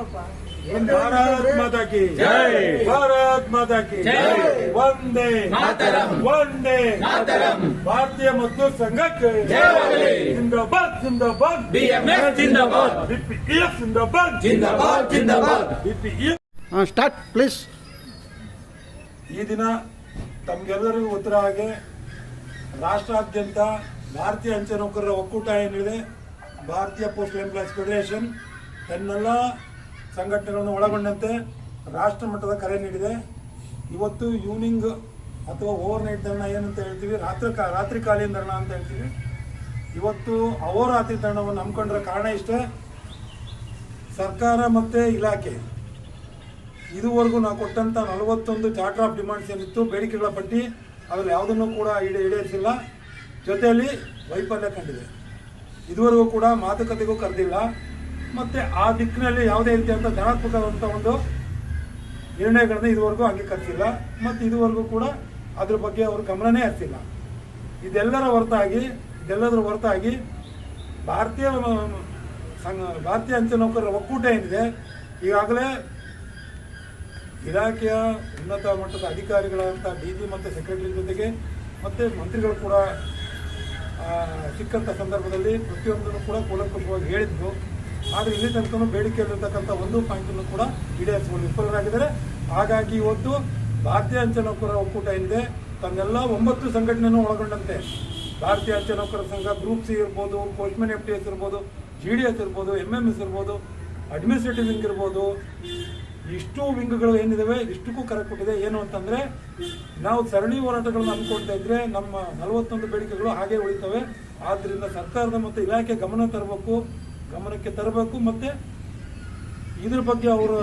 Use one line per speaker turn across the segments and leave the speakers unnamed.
ಭಾರತ್ ಮಾತಾ ಕಿ
ಜೈ.
ಭಾರತ್ ಮಾತಾ ಕಿ
ಜೈ.
ವಂದೇ
ಮಾತರಂ.
ವಂದೇ
ಮಾತರಂ.
ಭಾರತೀಯ ಮತ್ತು ಸಂಘಕ್ಕೆ
ಜಯವಾಗಲಿ.
ಜಿಂದಾಬಾದ್ ಜಿಂದಾಬಾದ್
ಬಿಎಂಎಸ್ ಜಿಂದಾಬಾದ್.
ಬಿಪಿಎಫ್ ಜಿಂದಾಬಾದ್
ಜಿಂದಾಬಾದ್ ಜಿಂದಾಬಾದ್
ಬಿಪಿಎಫ್
ಸ್ಟಾರ್ಟ್ ಪ್ಲೀಸ್
ಈ ದಿನ ತಮಗೆಲ್ಲರಿಗೂ ಉತ್ತರ ಹಾಗೆ ರಾಷ್ಟ್ರಾದ್ಯಂತ ಭಾರತೀಯ ಅಂಚೆ ನೌಕರರ ಒಕ್ಕೂಟ ಏನಿದೆ ಭಾರತೀಯ ಪೋಸ್ಟ್ ಎಂಪ್ಲಾಯೀಸ್ ಫೆಡರೇಷನ್ ತನ್ನೆಲ್ಲ ಸಂಘಟನೆಗಳನ್ನು ಒಳಗೊಂಡಂತೆ ರಾಷ್ಟ್ರ ಮಟ್ಟದ ಕರೆ ನೀಡಿದೆ. ಇವತ್ತು ಈವ್ನಿಂಗ್ ಅಥವಾ ಓವರ್ ನೈಟ್ ಧರಣ ಏನಂತ ಹೇಳ್ತೀವಿ? ರಾತ್ರಿ ಕಾ, ರಾತ್ರಿ ಕಾಲೀನ ಧರಣ ಅಂತ ಹೇಳ್ತೀವಿ. ಇವತ್ತು ಅಹೋರಾತ್ರಿ ಧರಣವನ್ನು ಹಮ್ಮಿಕೊಂಡ್ರ ಕಾರಣ ಇಷ್ಟೇ? ಸರ್ಕಾರ ಮತ್ತು ಇಲಾಖೆ. ಇದುವರೆಗೂ ನಾವು ಕೊಟ್ಟಂತ ನಲವತ್ತೊಂದು ಚಾರ್ಟರ್ ಆಫ್ ಡಿಮಾಂಡ್ಸ್ ಏನಿತ್ತು, ಬೇಡಿಕೆಗಳ ಪಟ್ಟಿ, ಅದ್ರಲ್ಲಿ ಯಾವುದನ್ನು ಕೂಡ ಈಡೇ, ಈಡೇರಿಸಿಲ್ಲ. ಜೊತೆಯಲ್ಲಿ ವೈಫಲ್ಯ ಕಂಡಿದೆ. ಇದುವರೆಗೂ ಕೂಡ ಮಾತುಕತೆಗೂ ಕರೆದಿಲ್ಲ. ಮತ್ತು ಆ ದಿಕ್ಕಿನಲ್ಲಿ ಯಾವುದೇ ರೀತಿಯಾದಂಥ ಧನಾತ್ಮಕವಾದಂಥ ಒಂದು ನಿರ್ಣಯಗಳನ್ನ ಇದುವರೆಗೂ ಅಂಗೀಕರಿಸಿಲ್ಲ ಮತ್ತು ಇದುವರೆಗೂ ಕೂಡ ಅದ್ರ ಬಗ್ಗೆ ಅವರು ಗಮನನೇ ಹರಿಸಿಲ್ಲ. ಇದೆಲ್ಲರ ಹೊರತಾಗಿ, ಇದೆಲ್ಲದರ ಹೊರತಾಗಿ ಭಾರತೀಯ, ಸಂಘ, ಭಾರತೀಯ ಅಂಚೆ ನೌಕರರ ಒಕ್ಕೂಟ ಏನಿದೆ, ಈಗಾಗಲೇ ಇಲಾಖೆಯ ಉನ್ನತ ಮಟ್ಟದ ಅಧಿಕಾರಿಗಳಂತ ಡಿ ಜಿ ಮತ್ತು ಸೆಕ್ರೆಟರಿ ಜೊತೆಗೆ ಮತ್ತು ಮಂತ್ರಿಗಳು ಕೂಡ ಸಿಕ್ಕಂಥ ಸಂದರ್ಭದಲ್ಲಿ ಪ್ರತಿಯೊಂದನ್ನು ಕೂಡ ಕೂಲಂಕುಷವಾಗಿ ಹೇಳಿದ್ರು. ಆದರೆ ಇಲ್ಲಿ ತನಕ ಬೇಡಿಕೆಯಲ್ಲಿರ್ತಕ್ಕಂಥ ಒಂದು ಪಾಯಿಂಟನ್ನು ಕೂಡ ಈಡೇರಿಸಿಕೊಂಡು ವಿಫಲರಾಗಿದ್ದಾರೆ. ಹಾಗಾಗಿ ಇವತ್ತು ಭಾರತೀಯ ಅಂಚೆ ನೌಕರರ ಒಕ್ಕೂಟ ಏನಿದೆ ತನ್ನೆಲ್ಲ ಒಂಬತ್ತು ಸಂಘಟನೆಯನ್ನು ಒಳಗೊಂಡಂತೆ. ಭಾರತೀಯ ಅಂಚೆ ನೌಕರರ ಸಂಘ ಗ್ರೂಪ್ ಸಿ ಇರ್ಬೋದು ಪೋಸ್ಟ್ಮನ್ ಎಫ್ ಟಿ ಎಸ್ ಇರ್ಬೋದು ಜಿ ಡಿ ಎಸ್ ಇರ್ಬೋದು ಎಂ ಎಂ ಎಸ್ ಇರ್ಬೋದು ಅಡ್ಮಿನಿಸ್ಟ್ರೇಟಿವ್ ವಿಂಗ್ ಇರ್ಬೋದು, ಇಷ್ಟು ವಿಂಗ್ಗಳು ಏನಿದಾವೆ, ಇಷ್ಟಕ್ಕೂ ಕರೆ ಕೊಟ್ಟಿದೆ. ಏನು ಅಂತಂದ್ರೆ, ನಾವು ಸರಣಿ ಹೋರಾಟಗಳನ್ನು ಅನ್ಕೊಳ್ತಾ ಇದ್ರೆ ನಮ್ಮ ನಲವತ್ತೊಂದು ಬೇಡಿಕೆಗಳು ಹಾಗೆ ಉಳಿತವೆ. ಆದ್ರಿಂದ ಸರ್ಕಾರದ ಮತ್ತು ಇಲಾಖೆ ಗಮನ ತರಬೇಕು. ಗಮನಕ್ಕೆ ತರಬೇಕು ಮತ್ತೆ ಇದ್ರ ಬಗ್ಗೆ ಅವರು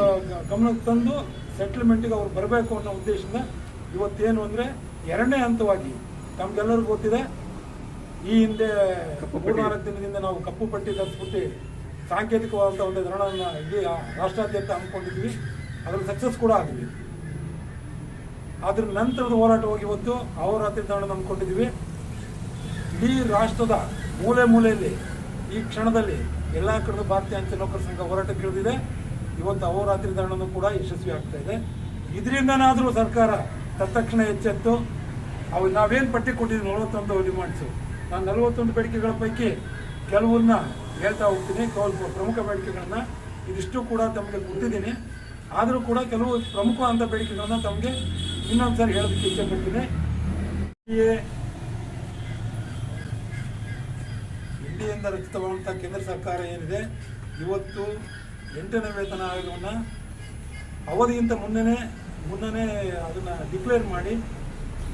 ಗಮನಕ್ಕೆ ತಂದು ಸೆಟ್ಲ್ಮೆಂಟಿಗೆ ಅವ್ರು ಬರಬೇಕು ಅನ್ನೋ ಉದ್ದೇಶದಿಂದ ಇವತ್ತೇನು ಅಂದರೆ ಎರಡನೇ ಹಂತವಾಗಿ ತಮ್ಗೆಲ್ಲರಿಗೂ ಗೊತ್ತಿದೆ ಈ ಹಿಂದೆ ಮೂರ್ನಾಲ್ಕು ದಿನದಿಂದ ನಾವು ಕಪ್ಪು ಪಟ್ಟಿ ತರಿಸ್ಬಿಟ್ಟು ಸಾಂಕೇತಿಕವಾದಂಥ ಒಂದು ಧರಣವನ್ನು ಇಡೀ ರಾಷ್ಟ್ರಾದ್ಯಂತ ಹಮ್ಮಿಕೊಂಡಿದ್ವಿ ಅದ್ರಲ್ಲಿ ಸಕ್ಸಸ್ ಕೂಡ ಆಗಿದೆ. ಅದ್ರ ನಂತರದ ಹೋಗಿ ಇವತ್ತು ಅವರಾತ್ರಿ ಧರಣ ಹಮ್ಮಿಕೊಂಡಿದ್ವಿ ಇಡೀ ರಾಷ್ಟ್ರದ ಮೂಲೆ ಮೂಲೆಯಲ್ಲಿ ಈ ಕ್ಷಣದಲ್ಲಿ ಎಲ್ಲ ಕಡೆ ಭಾರತೀಯ ಅಂಚೆ ನೌಕರ ಸಂಘ ಹೋರಾಟಕ್ಕಿಳಿದಿದೆ ಇವತ್ತು ಅಹೋರಾತ್ರಿ ಧರಣನೂ ಕೂಡ ಯಶಸ್ವಿ ಆಗ್ತಾ ಇದೆ. ಇದರಿಂದನಾದರೂ ಸರ್ಕಾರ ತತ್ಕ್ಷಣ ಎಚ್ಚೆತ್ತು. ಅವು ನಾವೇನು ಪಟ್ಟಿ ಕೊಟ್ಟಿದ್ದೀವಿ ನಲವತ್ತೊಂದು ಡಿಮಾಂಡ್ಸು ನಾನು ನಲವತ್ತೊಂದು ಬೇಡಿಕೆಗಳ ಪೈಕಿ ಕೆಲವನ್ನ ಹೇಳ್ತಾ ಹೋಗ್ತೀನಿ. ಕೆಲವು ಪ್ರಮುಖ ಬೇಡಿಕೆಗಳನ್ನು ಇದಿಷ್ಟು ಕೂಡ ತಮಗೆ ಕೊಟ್ಟಿದ್ದೀನಿ. ಆದರೂ ಕೂಡ ಕೆಲವು ಪ್ರಮುಖವಾದಂಥ ಬೇಡಿಕೆಗಳನ್ನು ತಮಗೆ ಇನ್ನೊಂದ್ಸರಿ ಹೇಳೋದಕ್ಕೆ ಇಚ್ಛೆ ಪಡ್ತೀನಿ. ಈ ಇಂಡಿಯಿಂದ ರಚಿತವಾದಂಥ ಕೇಂದ್ರ ಸರ್ಕಾರ ಏನಿದೆ? ಇವತ್ತು ಎಂಟನೇ ವೇತನ ಆಯೋಗವನ್ನು ಅವಧಿಗಿಂತ ಮುನ್ನನೇ ಮುನ್ನನೇ ಅದನ್ನು ಡಿಕ್ಲೇರ್ ಮಾಡಿ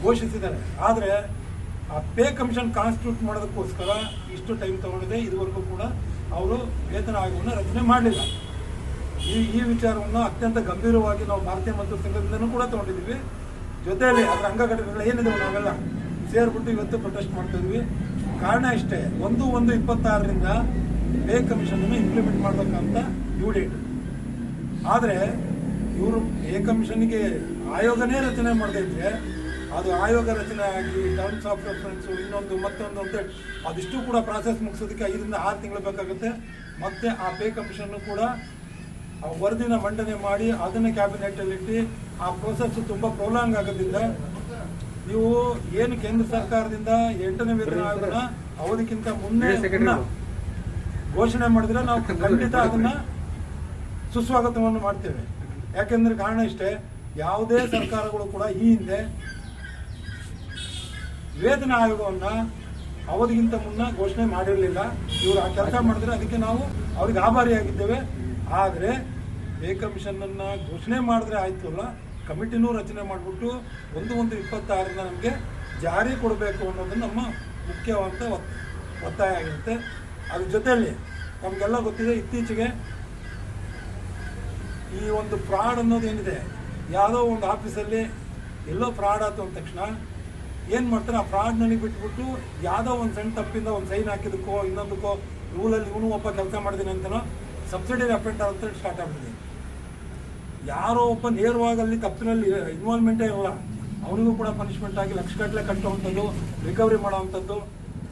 ಘೋಷಿಸಿದ್ದಾರೆ. ಆದರೆ ಆ ಪೇ ಕಮಿಷನ್ ಕಾನ್ಸ್ಟಿಟ್ಯೂಟ್ ಮಾಡೋದಕ್ಕೋಸ್ಕರ ಇಷ್ಟು ಟೈಮ್ ತಗೊಂಡಿದೆ. ಇದುವರೆಗೂ ಕೂಡ ಅವರು ವೇತನ ಆಯೋಗವನ್ನು ರಚನೆ ಮಾಡಲಿಲ್ಲ. ಈ ಈ ವಿಚಾರವನ್ನು ಅತ್ಯಂತ ಗಂಭೀರವಾಗಿ ನಾವು ಭಾರತೀಯ ಮತ್ತು ಸಂಘದಿಂದನೂ ಕೂಡ ತಗೊಂಡಿದ್ದೀವಿ. ಜೊತೆಯಲ್ಲಿ ಅದರ ಅಂಗಘಟಕಗಳು ಏನಿದೆ ನಾವೆಲ್ಲ ಸೇರಿಬಿಟ್ಟು ಇವತ್ತು ಪ್ರೊಟೆಸ್ಟ್ ಮಾಡ್ತಾ ಇದ್ವಿ. ಕಾರಣ ಇಷ್ಟೇ, ಒಂದು ಒಂದು ಇಪ್ಪತ್ತಾರರಿಂದ ಪೇ ಕಮಿಷನ್ ಇಂಪ್ಲಿಮೆಂಟ್ ಮಾಡಬೇಕಂತ ಡ್ಯೂ ಡೇಟ್ ಆದರೆ, ಇವರು ಪೇ ಕಮಿಷನ್ಗೆ ಆಯೋಗನೇ ರಚನೆ ಮಾಡದಿದ್ರೆ ಅದು ಆಯೋಗ ರಚನೆ ಆಗಿ ಟರ್ಮ್ಸ್ ಆಫ್ ರೆಫರೆನ್ಸು ಇನ್ನೊಂದು, ಮತ್ತೊಂದು ಅಂತ ಅದಿಷ್ಟು ಕೂಡ ಪ್ರಾಸೆಸ್ ಮುಗಿಸೋದಕ್ಕೆ ಐದರಿಂದ ಆರು ತಿಂಗಳು ಬೇಕಾಗುತ್ತೆ. ಮತ್ತೆ ಆ ಪೇ ಕಮಿಷನ್ ಕೂಡ ಆ ವರದಿನ ಮಂಡನೆ ಮಾಡಿ ಅದನ್ನ ಕ್ಯಾಬಿನೆಟ್ ಅಲ್ಲಿ ಇಟ್ಟು, ಆ ಪ್ರೋಸೆಸ್ ತುಂಬಾ ಪ್ರೊಲಾಂಗ್ ಆಗೋದ್ರಿಂದ ನೀವು ಏನು ಕೇಂದ್ರ ಸರ್ಕಾರದಿಂದ ಎಂಟನೇ ವೇತನ ಆಯೋಗನ ಅವಧಿಗಿಂತ ಮುನ್ನೆ ಘೋಷಣೆ ಮಾಡಿದ್ರೆ ನಾವು ಖಂಡಿತ ಅದನ್ನ ಸುಸ್ವಾಗತವನ್ನು ಮಾಡ್ತೇವೆ. ಯಾಕೆಂದ್ರೆ ಕಾರಣ ಇಷ್ಟೇ ಯಾವುದೇ ಸರ್ಕಾರಗಳು ಕೂಡ ಈ ಹಿಂದೆ ವೇತನ ಆಯೋಗವನ್ನ ಅವಧಿಗಿಂತ ಮುನ್ನ ಘೋಷಣೆ ಮಾಡಿರಲಿಲ್ಲ. ಇವರು ಆ ಕೆಲಸ ಮಾಡಿದ್ರೆ ಅದಕ್ಕೆ ನಾವು ಅವ್ರಿಗೆ ಆಭಾರಿಯಾಗಿದ್ದೇವೆ. ಆದರೆ ಪೇ ಕಮಿಷನ್ ಅನ್ನ ಘೋಷಣೆ ಮಾಡಿದ್ರೆ ಆಯ್ತು ಅಲ್ಲ? ಕಮಿಟಿನೂ ರಚನೆ ಮಾಡಿಬಿಟ್ಟು ಒಂದು ಒಂದು ಇಪ್ಪತ್ತಾರರಿಂದ ನಮಗೆ ಜಾರಿ ಕೊಡಬೇಕು ಅನ್ನೋದು ನಮ್ಮ ಮುಖ್ಯವಾದ ಒತ್ತಾಯ ಆಗಿರುತ್ತೆ. ಅದ್ರ ಜೊತೆಯಲ್ಲಿ ನಮಗೆಲ್ಲ ಗೊತ್ತಿದೆ ಇತ್ತೀಚೆಗೆ ಈ ಒಂದು ಫ್ರಾಡ್ ಅನ್ನೋದು ಏನಿದೆ? ಯಾವುದೋ ಒಂದು ಆಫೀಸಲ್ಲಿ ಎಲ್ಲೋ ಫ್ರಾಡ್ ಆಯ್ತು ಅಂದ ತಕ್ಷಣ ಏನು ಮಾಡ್ತಾರೆ? ಆ ಫ್ರಾಡ್ ನನಗೆ ಬಿಟ್ಬಿಟ್ಟು ಯಾವುದೋ ಒಂದು ಸಣ್ಣ ತಪ್ಪಿಂದ ಒಂದು ಸೈನ್ ಹಾಕಿದಕ್ಕೋ ಇನ್ನೊಂದಕ್ಕೋ, ರೂಲಲ್ಲಿ ಇವನು ಒಬ್ಬ ಕೆಲಸ ಮಾಡಿದ್ದೀನಿ ಅಂತನೋ ಸಬ್ಸಿಡಿ ಅಫೆಂಟ್ ಅಂತ ಸ್ಟಾರ್ಟ್ ಆಗ್ಬಿಟ್ಟಿದೆ. ಯಾರೋ ಒಬ್ಬ ನೇರವಾಗಿ ಅಲ್ಲಿ ತಪ್ಪಿನಲ್ಲಿ ಇನ್ವಾಲ್ವ್ಮೆಂಟೇ ಇಲ್ಲ. ಅವನಿಗೂ ಕೂಡ ಪನಿಷ್ಮೆಂಟ್ ಆಗಿ ಲಕ್ಷಗಟ್ಟಲೆ ಕಟ್ಟುವಂಥದ್ದು ರಿಕವರಿ ಮಾಡೋವಂಥದ್ದು.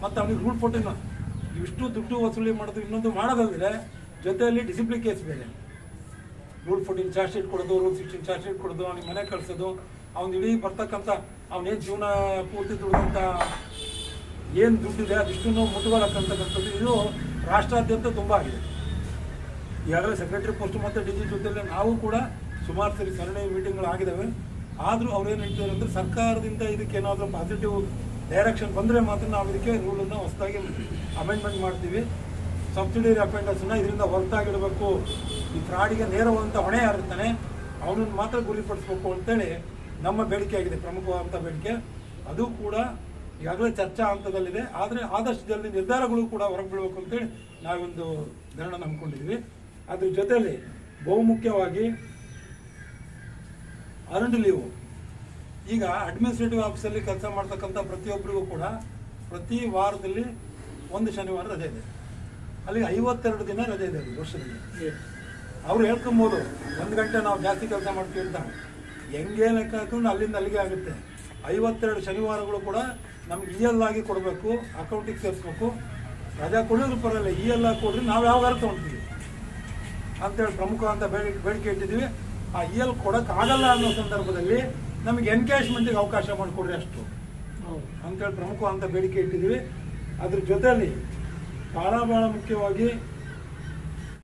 ಮತ್ತು ಅವನಿಗೆ ರೂಲ್ ಫೋರ್ಟಿನ ಇಷ್ಟು ದುಡ್ಡು ವಸೂಲಿ ಮಾಡೋದು ಇನ್ನೊಂದು ಮಾಡೋದಲ್ಲದೆ ಜೊತೆಯಲ್ಲಿ ಡಿಸಿಪ್ಲಿನ್ ಕೇಸ್ ಬೇರೆ. ರೂಲ್ ಫೋರ್ಟೀನ್ ಚಾರ್ಜ್ ಶೀಟ್ ಕೊಡೋದು ರೂಲ್ ಸಿಕ್ಸ್ಟೀನ್ ಚಾರ್ಜ್ ಶೀಟ್ ಕೊಡೋದು, ಅವ್ನಿಗೆ ಮನೆ ಕಳಿಸೋದು. ಅವ್ನು ಇಡೀ ಬರ್ತಕ್ಕಂಥ ಅವನೇನು ಜೀವನ ಪೂರ್ತಿ ದುಡಿದಂಥ ಏನು ದುಡ್ಡಿದೆ ಅದಿಷ್ಟನ್ನು ಮುಟ್ಟುಗೋಲಕ್ಕಂತಕ್ಕಂಥದ್ದು ಇದು ರಾಷ್ಟ್ರಾದ್ಯಂತ ತುಂಬ ಆಗಿದೆ. ಈಗಾಗಲೇ ಸೆಕ್ರೆಟರಿ ಪೋಸ್ಟ್ ಮತ್ತು ಡಿ ಜಿ ಜೊತೆಯಲ್ಲಿ ನಾವು ಕೂಡ ಸುಮಾರು ಸರಿ ಸರಣಿ ಮೀಟಿಂಗ್ಗಳು ಆಗಿದ್ದಾವೆ ಆದರೂ ಅವ್ರೇನು ಹೇಳ್ತಾರೆ ಅಂದರೆ ಸರ್ಕಾರದಿಂದ ಇದಕ್ಕೆ ಏನಾದರೂ ಪಾಸಿಟಿವ್ ಡೈರೆಕ್ಷನ್ ಬಂದರೆ ಮಾತ್ರ ನಾವು ಇದಕ್ಕೆ ರೂಲನ್ನು ಹೊಸದಾಗಿ ಅಮೆಂಡ್ಮೆಂಟ್ ಮಾಡ್ತೀವಿ. ಸಬ್ಸಿಡಿ ಅಪೆಂಡಸನ್ನ ಇದರಿಂದ ಹೊರತಾಗಿಡಬೇಕು. ಈ ಫ್ರಾಡಿಗೆ ನೇರವಾದಂಥ ಹೊಣೆ ಯಾರಿರ್ತಾನೆ ಅವನನ್ನು ಮಾತ್ರ ಗುರಿಪಡಿಸ್ಬೇಕು ಅಂತೇಳಿ ನಮ್ಮ ಬೇಡಿಕೆ ಆಗಿದೆ ಪ್ರಮುಖವಾದಂಥ ಬೇಡಿಕೆ. ಅದು ಕೂಡ ಈಗಾಗಲೇ ಚರ್ಚಾ ಹಂತದಲ್ಲಿದೆ. ಆದರೆ ಆದಷ್ಟು ಜಲ್ದಿ ನಿರ್ಧಾರಗಳು ಕೂಡ ಹೊರಗೆ ಬೀಳಬೇಕು ಅಂತೇಳಿ ನಾವೊಂದು ಧರಣ ನಂಬ್ಕೊಂಡಿದ್ವಿ. ಅದ್ರ ಜೊತೆಯಲ್ಲಿ ಬಹುಮುಖ್ಯವಾಗಿ ಅರ್ನ್ಡ್ ಲೀವು ಈಗ ಅಡ್ಮಿನಿಸ್ಟ್ರೇಟಿವ್ ಆಫೀಸಲ್ಲಿ ಕೆಲಸ ಮಾಡ್ತಕ್ಕಂಥ ಪ್ರತಿಯೊಬ್ಬರಿಗೂ ಕೂಡ ಪ್ರತಿ ವಾರದಲ್ಲಿ ಒಂದು ಶನಿವಾರ ರಜೆ ಇದೆ. ಅಲ್ಲಿಗೆ ಐವತ್ತೆರಡು ದಿನ ರಜೆ ಇದೆ ಅಲ್ಲಿ ವರ್ಷದಲ್ಲಿ. ಅವ್ರು ಹೇಳ್ಕೊಂಬೋದು, ಒಂದು ಗಂಟೆ ನಾವು ಜಾಸ್ತಿ ಕೆಲಸ ಮಾಡ್ತೀವಿ ಅಂತ. ಹೆಂಗೆ ಲೆಕ್ಕ ಹಾಕೊಂಡು ಅಲ್ಲಿಂದ ಅಲ್ಲಿಗೆ ಆಗುತ್ತೆ. ಐವತ್ತೆರಡು ಶನಿವಾರಗಳು ಕೂಡ ನಮ್ಗೆ ಇ ಎಲ್ ಆಗಿ ಕೊಡಬೇಕು ಅಕೌಂಟಿಗೆ ಸೇರಿಸ್ಬೇಕು. ರಜಾ ಕೊಡೋದು ಪರಲ್ಲ ಇ ಎಲ್ ಆಗಿ ಕೊಡ್ರಿ, ನಾವು ಯಾವಾಗ ತೊಗೊಳ್ತೀವಿ ಅಂತೇಳಿ ಪ್ರಮುಖ ಅಂತ ಬೇಡಿಕೆ ಬೇಡಿಕೆ ಇಟ್ಟಿದ್ದೀವಿ. ಆ ಇ ಎಲ್ ಕೊಡೋಕ್ಕಾಗಲ್ಲ ಅನ್ನೋ ಸಂದರ್ಭದಲ್ಲಿ ನಮಗೆ ಎನ್ಕ್ಯಾಶ್ಮೆಂಟಿಗೆ ಅವಕಾಶ ಮಾಡಿಕೊಡ್ರಿ ಅಷ್ಟು. ಅಂತೇಳಿ ಪ್ರಮುಖ ಅಂತ ಬೇಡಿಕೆ ಇಟ್ಟಿದ್ದೀವಿ. ಅದ್ರ ಜೊತೆಯಲ್ಲಿ ಭಾಳ ಭಾಳ ಮುಖ್ಯವಾಗಿ